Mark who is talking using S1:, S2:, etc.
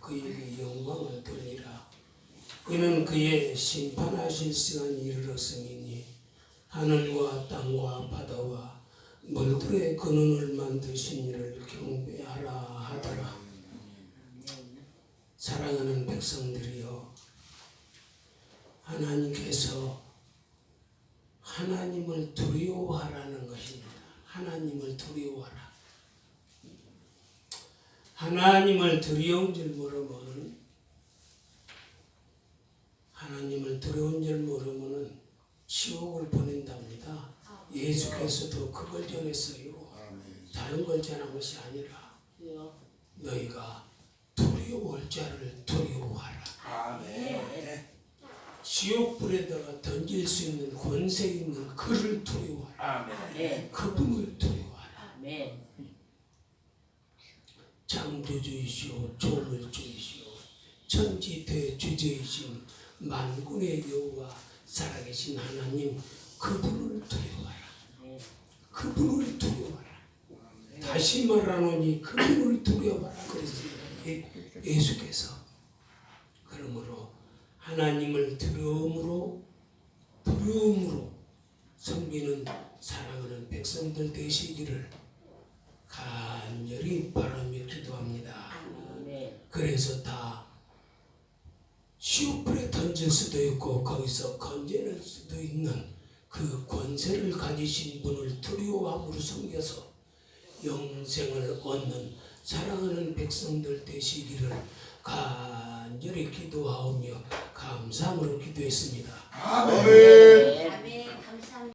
S1: 그에게 영광을 돌리라. 이는 그의 심판하실 시간이 이르렀음이니 하늘과 땅과 바다와 물들의 근원을 만드신 이를 경배하라 하더라. 사랑하는 백성들이여 하나님께서 하나님을 두려워하라는 것입니다. 하나님을 두려워하라. 하나님을 두려운 줄 모르면 하나님을 두려운 줄 모르면은 지옥을 보낸답니다. 예수께서도 그걸 전했어요. 다른 걸 전한 것이 아니라 너희가 두려워할 자를 두려워하라. 지옥 불에다가 던질 수 있는 권세 있는 그를 두려워하라.
S2: 아멘.
S1: 그분을 두려워하라.
S2: 아멘.
S1: 창조주이시오 조물주이시오 천지대 주제이신 만군의 여호와 살아계신 하나님 그분을 두려워하라.
S2: 네.
S1: 그분을 두려워하라. 다시 말하노니 그분을 두려워하라 그랬어요. 예- 예수께서 그러므로 하나님을 두려움으로 두려움으로 섬기는 사랑하는 백성들 되시기를 간절히 바라며. 그래서 다 시오불에 던질 수도 있고 거기서 건져낼 수도 있는 그 권세를 가지신 분을 두려워함으로 섬겨서 영생을 얻는 사랑하는 백성들 되시기를 간절히 기도하오며 감사함으로 기도했습니다.
S2: 아멘.
S3: 아멘.